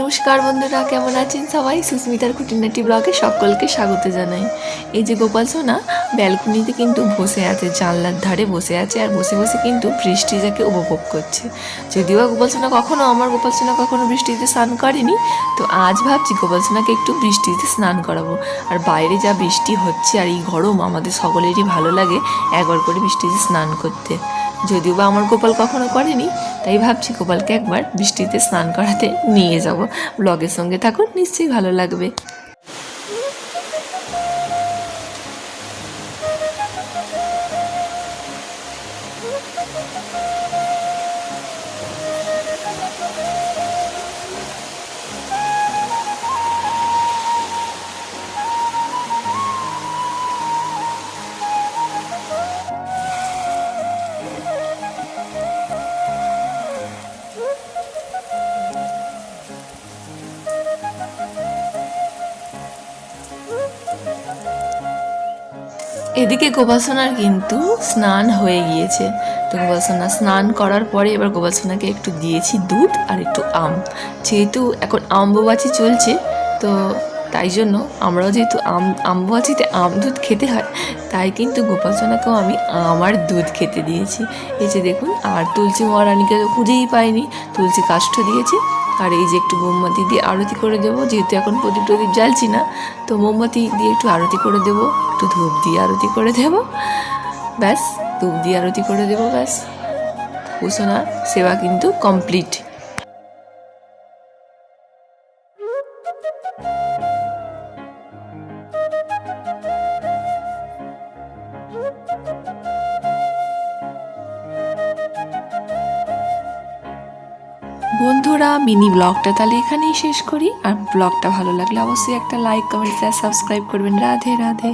নমস্কার বন্ধুরা, কেমন আছেন সবাই? সুস্মিতার খুঁটিনাটি ব্লগে সকলকে স্বাগত জানাই। এই যে গোপাল সোনা, ব্যালকনিতে কিন্তু বসে আছে, জানলার ধারে বসে আছে আর বসে বসে কিন্তু বৃষ্টি যাকে উপভোগ করছে। যদিও গোপাল সোনা কখনো, আমার গোপাল সোনা কখনো বৃষ্টিতে স্নান করেনি, তো আজ ভাবছি গোপাল সোনাকে একটু বৃষ্টিতে স্নান করাবো। আর বাইরে যা বৃষ্টি হচ্ছে আর এই গরম, আমাদের সকলেরই ভালো লাগে একবার করে বৃষ্টিতে স্নান করতে। যদিও বা আমার গোপাল কখনো করেনি তাই ভাবছি গোপালকে একবার বৃষ্টিতে স্নান করাতে নিয়ে যাব। ব্লগের সঙ্গে থাকুন, নিশ্চয়ই ভালো লাগবে। এদিকে গোপাসনার কিন্তু স্নান হয়ে গিয়েছে। তো গোপাসনা স্নান করার পরে এবার গোপাসনাকে একটু দিয়েছি দুধ আর একটু আম। যেহেতু এখন আম্ববাচি চলছে, তো তাই জন্য আমরাও যেহেতু আম, আম্ববাচিতে আম দুধ খেতে হয়, তাই কিন্তু গোপাসনাকেও আমি আমার দুধ খেতে দিয়েছি। এই যে দেখুন, আর তুলসী মহারানীকে তো খুঁজেই পাইনি, তুলসী কাষ্ঠ দিয়েছি। আর এই যে একটু মোমবাতি দিয়ে আরতি করে দেবো, যেহেতু এখন প্রদীপ টদীপ জ্বালছি না, তো মোমবাতি দিয়ে একটু আরতি করে দেবো, একটু ধূপ দিয়ে আরতি করে দেবো। ব্যাস, ধূপ দিয়ে আরতি করে দেবো ব্যাস। উষণার সেবা কিন্তু কমপ্লিট বন্ধুরা, মিনি ব্লগটা তাহলে এখানেই শেষ করি। আর ব্লগটা ভালো লাগলে অবশ্যই একটা লাইক কমেন্ট শেয়ার সাবস্ক্রাইব করবেন। রাধে রাধে।